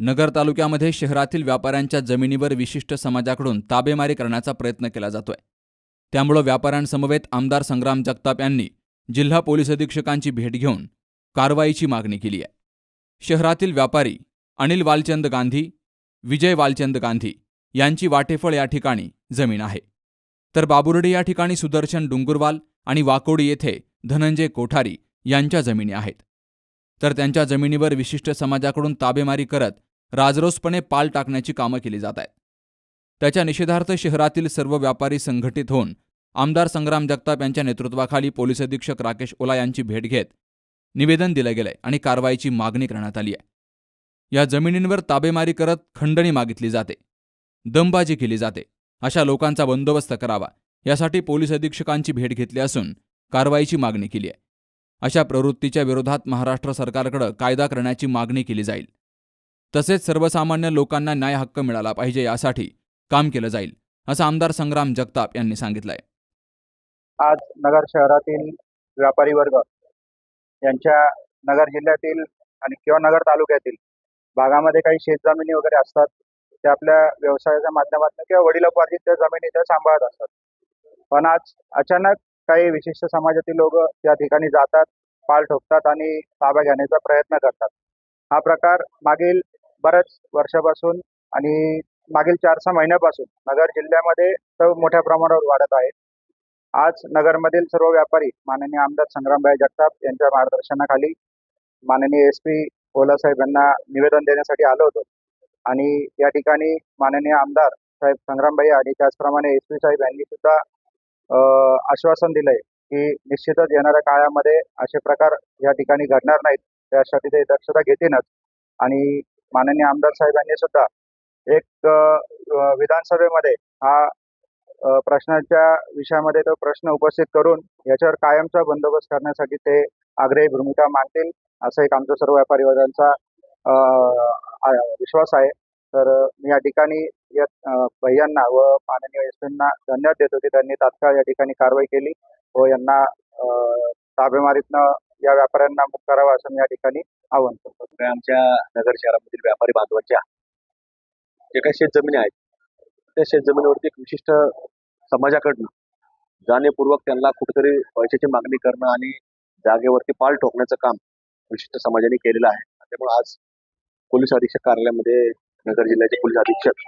नगर तालुक्यामध्ये शहरातील व्यापाऱ्यांच्या जमिनीवर विशिष्ट समाजाकडून ताबेमारी करण्याचा प्रयत्न केला जातोय. त्यामुळं व्यापाऱ्यांसमवेत आमदार संग्राम जगताप यांनी जिल्हा पोलीस अधीक्षकांची भेट घेऊन कारवाईची मागणी केली आहे. शहरातील व्यापारी अनिल वालचंद गांधी विजय वालचंद गांधी यांची वाटेफळ या ठिकाणी जमीन आहे. तर बाबुर्डे या ठिकाणी सुदर्शन डुंगुरवाल आणि वाकोडी येथे धनंजय कोठारी यांच्या जमिनी आहेत. तर त्यांच्या जमिनीवर विशिष्ट समाजाकडून ताबेमारी करत राजरोसपणे पाल टाकण्याची कामं केली जात आहेत. त्याच्या निषेधार्थ शहरातील सर्व व्यापारी संघटित होऊन आमदार संग्राम जगताप यांच्या नेतृत्वाखाली पोलीस अधीक्षक राकेश ओला यांची भेट घेत निवेदन दिलं गेलंय आणि कारवाईची मागणी करण्यात आली आहे. या जमिनींवर ताबेमारी करत खंडणी मागितली जाते. दमबाजी केली जाते. अशा लोकांचा बंदोबस्त करावा यासाठी पोलीस अधीक्षकांची भेट घेतली असून कारवाईची मागणी केली आहे. अशा प्रवृत्तीच्या विरोधात महाराष्ट्र सरकारकडे कायदा करण्याची मागणी केली जाईल. तसेच सर्वसामान्य लोकांना न्याय हक्क मिळाला पाहिजे यासाठी काम केलं जाईल असं आमदार संग्राम जगताप यांनी सांगितलंय. आज नगर शहरातील व्यापारी वर्ग यांच्या नगर जिल्ह्यातील आणि किंवा नगर तालुक्यातील भागामध्ये काही शेतजमिनी वगैरे असतात ते आपल्या व्यवसायाच्या माध्यमातून किंवा वडिलोपार्जित त्या जमिनी त्या सांभाळत असतात. पण आज अचानक काही विशिष्ट समाजातील लोक त्या ठिकाणी जातात पाल ठोकतात आणि ताबा घेण्याचा प्रयत्न करतात. हा प्रकार मागील बऱ्याच वर्षापासून आणि मागील चार सहा महिन्यापासून नगर जिल्ह्यामध्ये तर मोठ्या प्रमाणावर वाढत आहे. आज नगरमधील सर्व व्यापारी माननीय आमदार संग्रामभाई जगताप यांच्या मार्गदर्शनाखाली माननीय एस पी साहेब यांना निवेदन देण्यासाठी आलो होतो. आणि या ठिकाणी माननीय आमदार साहेब संग्रामभाई आणि त्याचप्रमाणे एस पी साहेब यांनी सुद्धा आश्वासन दिलंय की निश्चितच येणाऱ्या काळामध्ये असे प्रकार या ठिकाणी घडणार नाहीत. त्यासाठी ते दक्षता घेतीलच. आणि माननीय आमदार साहेबांनी सुद्धा एक विधानसभेमध्ये हा प्रश्नाच्या विषयामध्ये तो प्रश्न उपस्थित करून याच्यावर कायमचा बंदोबस्त करण्यासाठी ते आग्रही भूमिका मांडतील असं एक आमचा सर्व व्यापारी वर्गांचा विश्वास आहे. तर मी या ठिकाणी भैयांना व माननीय एसपींना धन्यवाद देतो की त्यांनी तात्काळ या ठिकाणी कारवाई केली व यांना ताबेमारीतनं या व्यापाऱ्यांना मुक्त करावा असं मी या ठिकाणी आवाहन करतो. आमच्या नगर शहरामधील व्यापारी बांधवांच्या जे काही शेतजमिनी आहेत त्या शेतजमिनीवरती एक विशिष्ट समाजाकडनं जाणीवपूर्वक त्यांना कुठेतरी पैशाची मागणी करणं आणि जागेवरती पाल ठोकण्याचं काम विशिष्ट समाजाने केलेलं आहे. त्यामुळे आज पोलीस अधीक्षक कार्यालयामध्ये नगर जिल्ह्याचे पोलीस अधीक्षक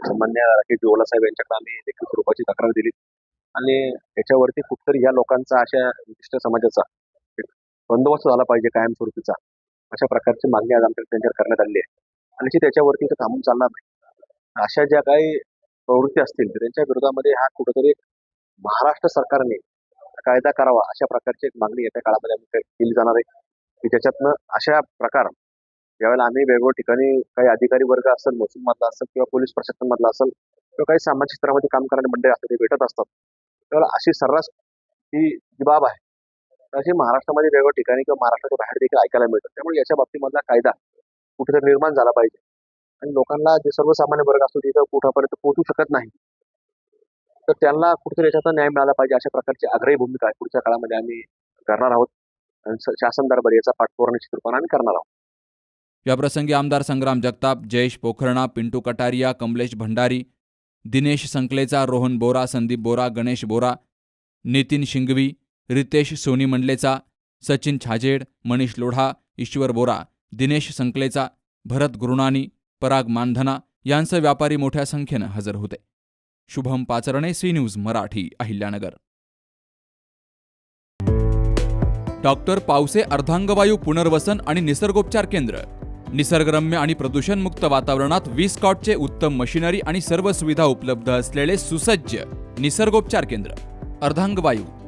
सन्मान्य राकेश जोवला साहेब यांच्याकडे आम्ही देखील स्वरूपाची तक्रार दिली. आणि याच्यावरती कुठतरी ह्या लोकांचा अशा विशिष्ट समाजाचा बंदोबस्त झाला पाहिजे कायमस्वरूपीचा. अशा प्रकारची मागणी आज आमच्या त्यांच्यावर करण्यात आली आहे. आणि जी त्याच्यावरती तर थांबून चालणार नाही. अशा ज्या काही प्रवृत्ती असतील तर त्यांच्या विरोधामध्ये हा कुठेतरी महाराष्ट्र सरकारने कायदा करावा अशा प्रकारची एक मागणी येत्या काळामध्ये आम्ही केली जाणार आहे. की त्याच्यातनं अशा प्रकार ज्यावेळेला आम्ही वेगवेगळ्या ठिकाणी काही अधिकारी वर्ग असेल महसूल मधला असेल किंवा पोलीस प्रशासन मधला असेल किंवा काही सामाजिक क्षेत्रामध्ये काम करणारे मंडळी असतात ते भेटत असतात. त्यावेळेला अशी सर्रास ही जी बाब आहे तर अशी महाराष्ट्रामध्ये वेगवेगळ्या ठिकाणी किंवा महाराष्ट्राच्या बाहेर देखील ऐकायला मिळतात त्यामुळे याच्या बाबतीमधला कायदा कुठेतरी निर्माण झाला पाहिजे. आणि लोकांना जे सर्वसामान्य वर्ग असतो तिथं कुठापर्यंत पोहोचू शकत नाही. तर त्यांना कुठेतरी याच्यात न्याय मिळाला पाहिजे अशा प्रकारची आग्रही भूमिका आहे. पुढच्या काळामध्ये आम्ही करणार आहोत. आणि शासन दरबार याचा पाठपुरा निश्चितपणे आम्ही करणार आहोत. याप्रसंगी आमदार संग्राम जगताप जयेश पोखरणा पिंटू कटारिया कमलेश भंडारी दिनेश संकलेचा रोहन बोरा संदीप बोरा गणेश बोरा नितीन शिंगवी रितेश सोनी मंडलेचा सचिन छाजेड मनीष लोढा ईश्वर बोरा दिनेश संकलेचा भरत गुरुनानी पराग मानधना यांसह व्यापारी मोठ्या संख्येनं हजर होते. Shubham Pacharne C news Marathi Ahilyanagar. Doctor Pawse अर्धांगवायू पुनर्वसन आणि निसर्गोपचार केंद्र. निसर्गरम्य आणि प्रदूषणमुक्त वातावरणात वीस कॉटचे उत्तम मशिनरी आणि सर्व सुविधा उपलब्ध असलेले सुसज्ज निसर्गोपचार केंद्र. अर्धांगवायू